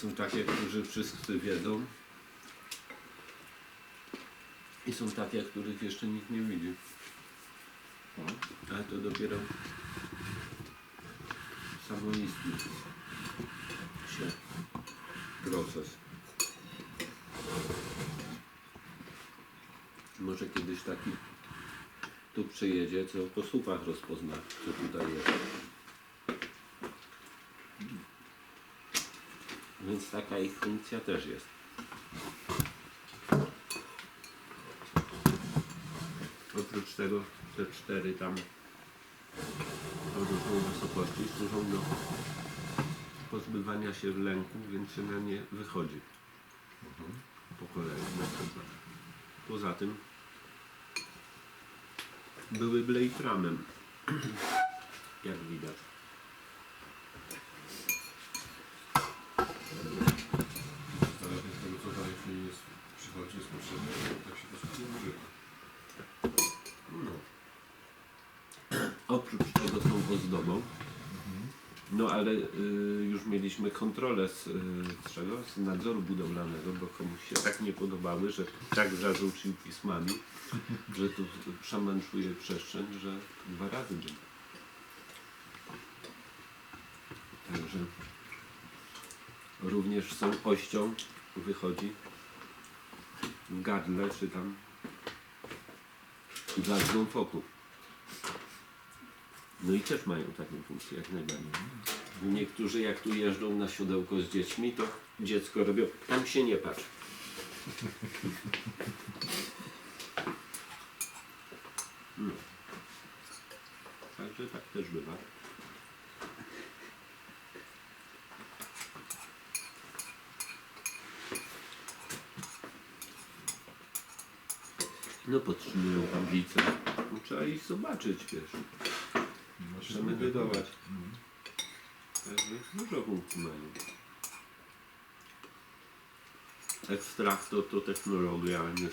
Są takie, którzy wszyscy wiedzą. I są takie, których jeszcze nikt nie widzi. Ale to dopiero samoistny się proces. Może kiedyś taki tu przyjedzie, co po słupach rozpozna, co tutaj jest. Więc taka ich funkcja też jest. Oprócz tego te cztery tam o różnej wysokości służą do pozbywania się lęku, więc się na nie wychodzi. Po kolei na przykład. Poza tym były blejtramem, jak widać. Zależnie od tego, co dalej się jest, przychodzi, jest potrzebne, tak się to wszystko używa. No. Oprócz tego są ozdobą. No ale y, już mieliśmy kontrolę z, y, czego? Z nadzoru budowlanego, bo komuś się tak nie podobały, że tak zarzucił pismami, że tu szaman czuje przestrzeń, że dwa razy był. Także również są ością wychodzi w gardle czy tam gazdą foku. No i też mają taką funkcję jak najbardziej. Niektórzy jak tu jeżdżą na siodełko z dziećmi, to dziecko robią, tam się nie patrz. No. Także tak też bywa. No podtrzymują tablicę. No, trzeba ich zobaczyć, wiesz. Zgadza. wydołać. Mhm. Także dużo funkcji mają. Ekstrakt to, to technologia, a nie.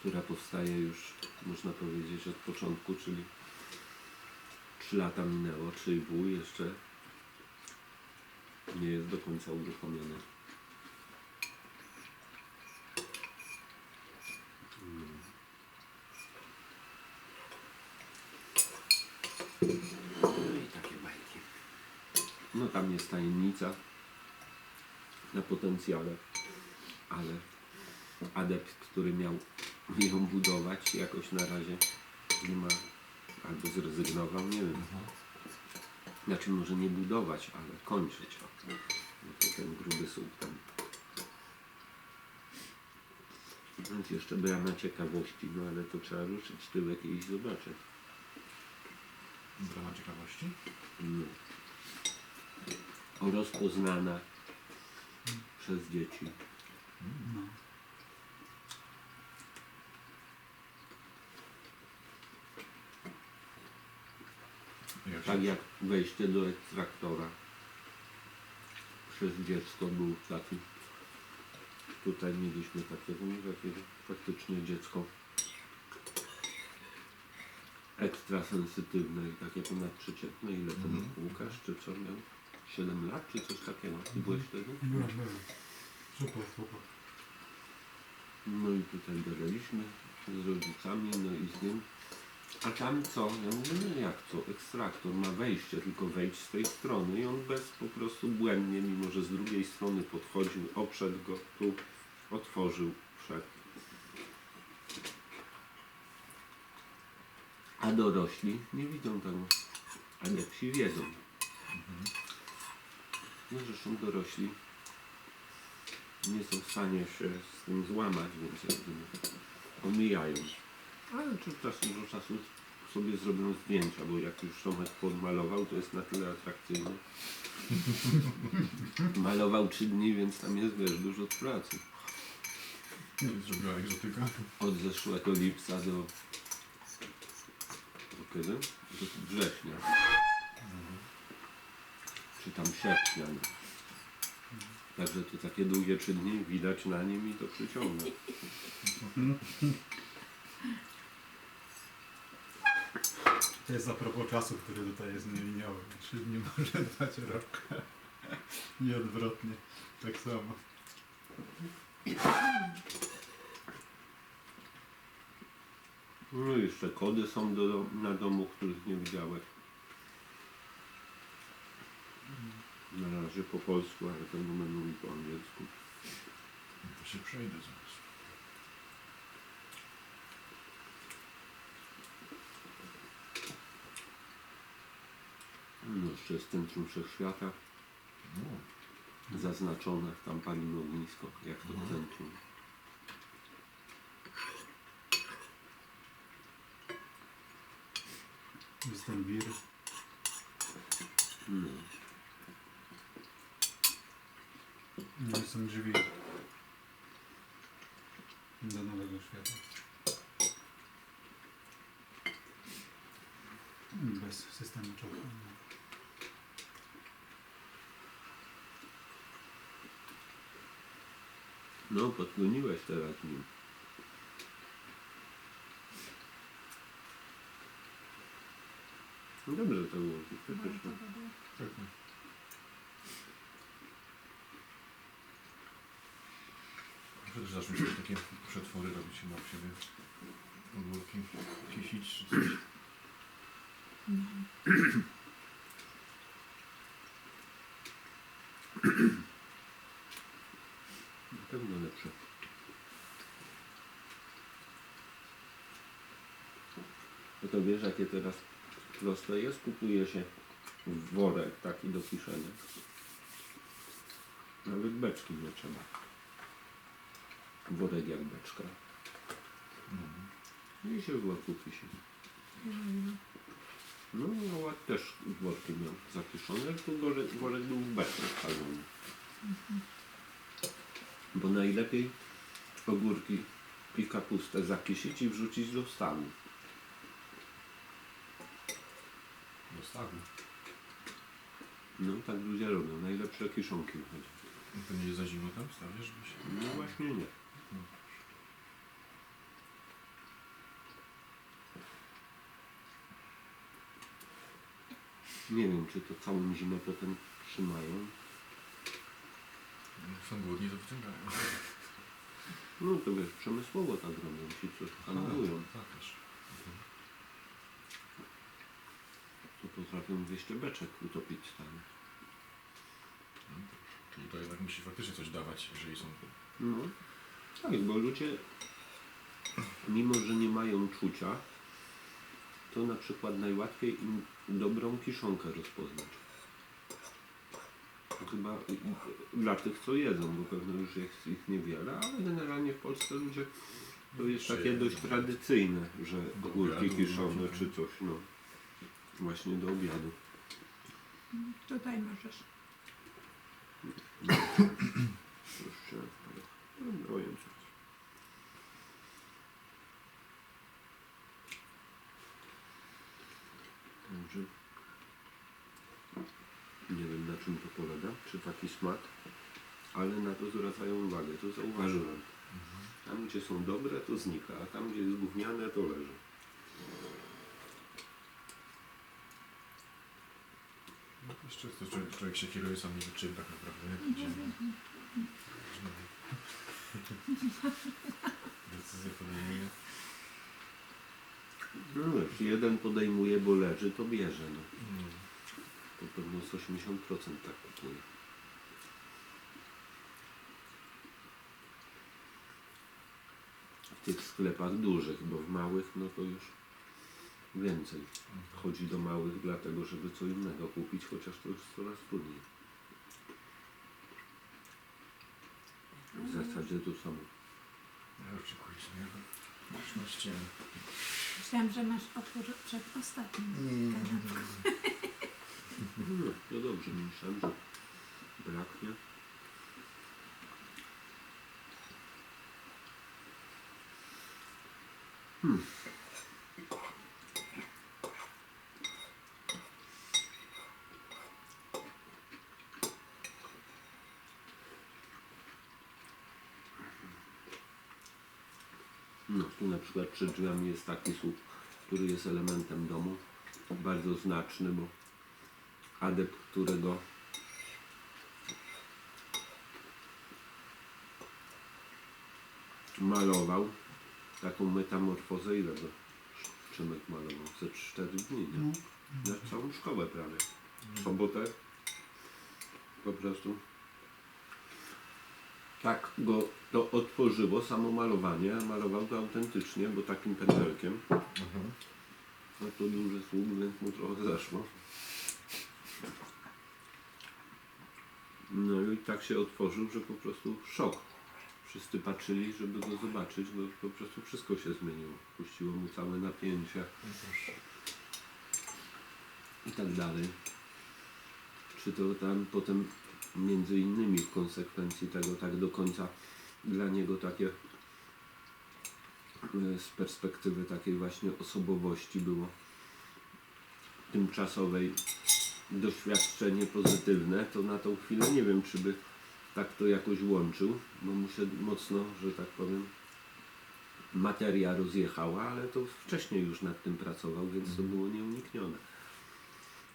Która powstaje już, można powiedzieć, od początku, czyli 3 lata minęło, 3,5 jeszcze nie jest do końca uruchomione. No i takie bajki. No tam na potencjale, ale adept, który miał ją budować, jakoś na razie nie ma, albo zrezygnował, nie wiem. Znaczy może nie budować, ale kończyć. No to ten gruby słup tam. Więc jeszcze brama ciekawości, no ale to trzeba ruszyć tyłek i zobaczyć. Brama ciekawości? No. Rozpoznana przez dzieci. Jak Tak jak wejście do ekstraktora przez dziecko był taki. Tutaj mieliśmy takie, no, takie faktycznie dziecko ekstrasensytywne i takie ponadprzeciętne. Ile ten Mhm. Łukasz, czy co miał? 7 lat, czy coś takiego? Ty byłeś wtedy? Byłem, byłem. Super, super. No i tutaj gadaliśmy z rodzicami, no i z nim. A tam co? Ja mówię, no jak co? Ekstraktor ma wejście, tylko wejść z tej strony i on bez po prostu błędnie, mimo że z drugiej strony podchodził, obszedł go tu, otworzył, wszedł. A dorośli nie widzą tego, a lepsi wiedzą. No zresztą dorośli nie są w stanie się z tym złamać, więc jakby omijają. Ale czy czasem do czasu sobie zrobią zdjęcia, bo jak już Tomek podmalował, to jest na tyle atrakcyjny. Malował trzy dni, więc tam jest wiesz, dużo pracy. Zrobiła egzotyka? Od zeszłego lipca do, do kiedy? Do września. Czy tam sierpnia. no. Także to takie długie trzy dni widać na nim i to przyciąga. To jest a propos czasu, który tutaj jest nieliniowy. Trzy dni może dać rok. I odwrotnie. Tak samo. No i jeszcze kody są do, na domu, których nie widziałeś. Na razie po polsku, ale ten numer mówi po angielsku. To się przejdę zaraz. No jeszcze jest centrum wszechświata No, zaznaczone, tam palimy ognisko, jak to Mhm. centrum. Jest ten wir. No. No i są drzwi. Do nowego świata. Bez systemu czołgu. no, podgoniłeś teraz nim. No dobrze to było, przecież no. tak. Sobie takie przetwory robić chyba w siebie. Ogórki, kisić czy coś. Na pewno lepsze. No to wiesz, jakie teraz proste jest? Kupuje się worek taki do kiszenia. Nawet beczki nie trzeba. Worek jak beczka. Mhm. I się w worku kiszy. No, no ład też worki miał zakiszone, tylko worek, worek był w beczce wstawiony. Bo najlepiej ogórki i kapustę zakisić i wrzucić do stawu. Dostawił. No tak ludzie robią, najlepsze kiszonki wychodzi. To nie jest za zimno tam stawiasz, żeby się... No właśnie nie. Nie wiem, czy to całą zimę potem trzymają. Jak Są głodni, to wyciągają. No to wiesz, przemysłowo tak robią, ci co handlują, Tak też. to potrafią 200 beczek utopić tam. Czyli to jednak musi faktycznie coś dawać, jeżeli są... No, tak, bo ludzie, mimo że nie mają czucia, to na przykład najłatwiej im dobrą kiszonkę rozpoznać. Chyba dla tych, co jedzą, bo pewno już jest ich niewiele, ale generalnie w Polsce ludzie to jest takie dość tradycyjne, że ogórki obiadu, kiszone no. czy coś, no. Właśnie do obiadu. Tutaj możesz. Jeszcze, ale boję się. Także nie wiem na czym to polega, czy taki smak, ale na to zwracają uwagę, to zauważyłem. Tam gdzie są dobre to znika, a tam gdzie jest gówniane to leży. Jeszcze to człowiek, człowiek się kieruje sam nie czym tak naprawdę. Jak idzie. Decyzję podejmuje. No wiesz, jeden podejmuje, bo leży, to bierze. No. Mm. Pewno z 80% tak kupuje. W tych sklepach dużych, bo w małych no to już więcej. Chodzi do małych dlatego, żeby co innego kupić, chociaż to już coraz trudniej. W zasadzie to samo. Ja na ścianę. Myślałam, że masz opór przed ostatnim kanapką. No, to dobrze, myślałem, że braknie. Hmm. No, tu na przykład przed drzwiami jest taki słup, który jest elementem domu bardzo znaczny, bo adept, którego malował taką metamorfozę, ile go Szymek malował? Ze 4 dni, nie? No. Na całą szkołę prawie. W sobotę po prostu tak go to otworzyło, samo malowanie, a malował to autentycznie, bo takim pędzelkiem. Aha. No to duży słup, więc mu trochę zeszło. No i tak się otworzył, że po prostu szok. Wszyscy patrzyli, żeby go zobaczyć, bo po prostu wszystko się zmieniło. Puściło mu całe proszę. i tak dalej. Czy to tam potem między innymi w konsekwencji tego tak do końca dla niego takie e, z perspektywy takiej właśnie osobowości było tymczasowej doświadczenie pozytywne, to na tą chwilę nie wiem, czy by tak to jakoś łączył, bo mu się mocno, że tak powiem, materia rozjechała, ale to wcześniej już nad tym pracował, więc to było nieuniknione.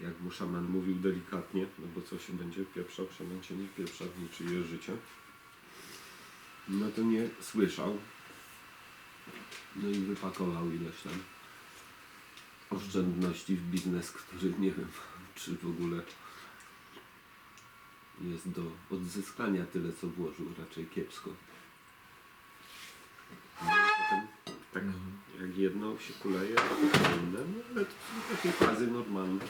Jak mu szaman mówił delikatnie, no bo co się będzie pieprzał, szaman się nie pieprza w niczyje życie. No to nie słyszał. No i wypakował ileś tam oszczędności w biznes, który nie wiem, czy w ogóle jest do odzyskania tyle, co włożył, raczej kiepsko. Potem tak jak jedno się kuleje, potem inne, no ale to są takie fazy normalne.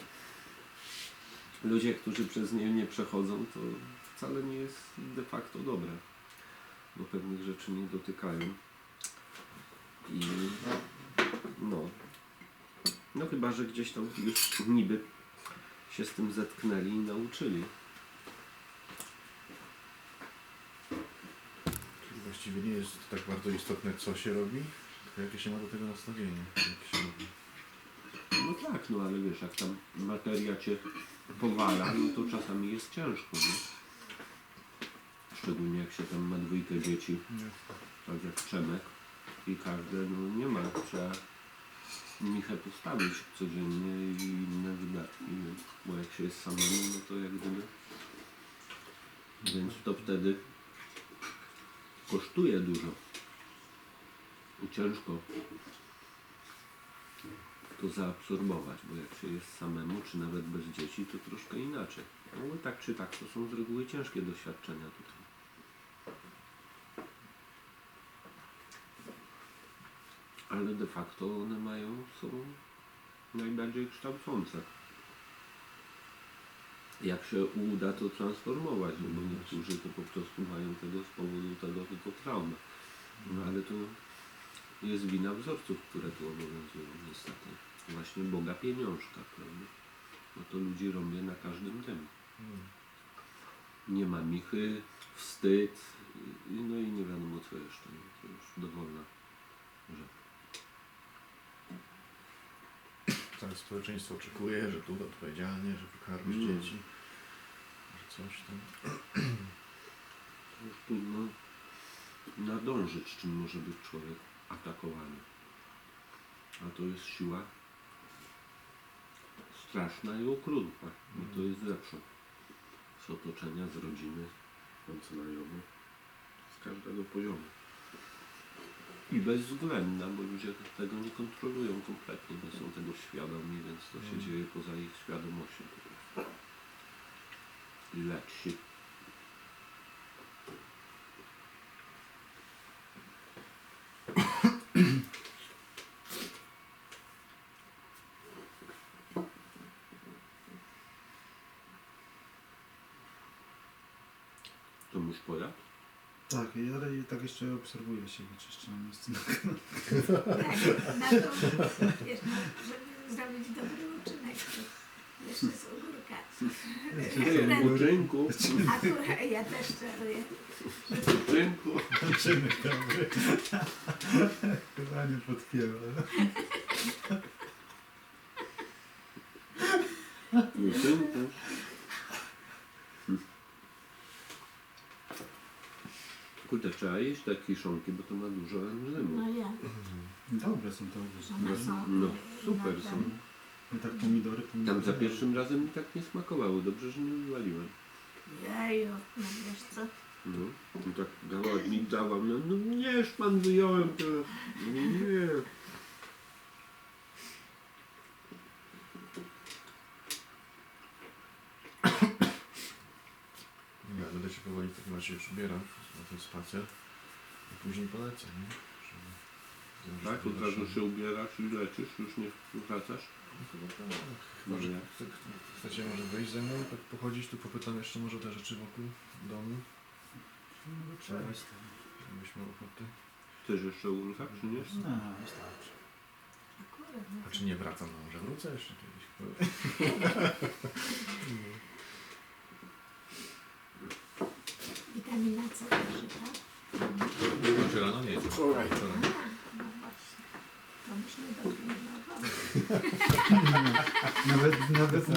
Ludzie, którzy przez nie nie przechodzą, to wcale nie jest de facto dobre, bo pewnych rzeczy nie dotykają. I no, no chyba, że gdzieś tam już niby się z tym zetknęli i nauczyli. Czyli właściwie nie jest tak bardzo istotne, co się robi, tylko jakie się ma do tego nastawienie. Jak się robi. No tak, no ale wiesz, jak tam materia cię powala, no to czasami jest ciężko, nie? Szczególnie jak się tam ma dwójkę dzieci, Nie. tak jak Przemek i każde, no nie ma, trzeba michę postawić codziennie i inne wydatki, nie? bo jak się jest samemu, no to jak gdyby, więc to wtedy kosztuje dużo i ciężko to zaabsorbować, bo jak się jest samemu, czy nawet bez dzieci, to troszkę inaczej. No bo tak czy tak, to są z reguły ciężkie doświadczenia tutaj. Ale de facto one mają, są najbardziej kształcące. Jak się uda to transformować, no bo niektórzy to po prostu mają tego z powodu tego tylko traumę. No ale to jest wina wzorców, które tu obowiązują niestety. Właśnie Boga pieniążka, prawda? No to ludzi robię na każdym tym. Mm. Nie ma michy, wstyd, i- no i nie wiadomo co jeszcze. To już dowolna rzecz. Społeczeństwo oczekuje, że tu odpowiedzialnie, że wykarmisz Mm. dzieci, że coś tam. To już trudno nadążyć, czym może być człowiek atakowany. A to jest siła straszna i okrutna. I to jest zawsze. Z otoczenia, z rodziny, od znajomych, z każdego poziomu. I bezwzględna, bo ludzie tego nie kontrolują kompletnie, nie są tego świadomi, więc to się Mm. dzieje poza ich świadomością. Lepsi. To już pojadł? Tak, i- ale i tak jeszcze obserwuję siebie, czy jeszcze mam miejsce na Tak, na to, wiesz, żeby zrobić dobry uczynek, to jeszcze z ogórka. W Akurat ja też czaruję. w uczynku. Uczynek dobry. Chyba nie. W. Kurde, trzeba jeść te kiszonki, bo to ma dużo enzymu. No ja, Dobre są te owoce. są. No, super na są. ten- No tak pomidory, pomidory. Tam za pierwszym razem mi tak nie smakowało. Dobrze, że nie wywaliłem. Jeju, no wiesz co? No. I tak dała mi dała. No, no nie, pan wyjąłem to. Nie, nie. Ja będę się powoli w takim razie już ubierał na ten spacer. A później polecę, nie? Żeby Tak, od razu się ubierasz i lecisz, już nie wracasz. No chyba tak. Chyba, że Dobra. chce, chcecie może wyjść ze mną, tak pochodzić, tu popytam jeszcze może te rzeczy wokół domu. No, trzeba jest to. Jakbyśmy ochoty. Chcesz jeszcze Ulfa przynieść? No, wystarczy. No A czy nie wracam, no może wrócę jeszcze kiedyś. Witamina C też, tak? Znaczy rano nie jest. Wczoraj. No. Nawet, nawet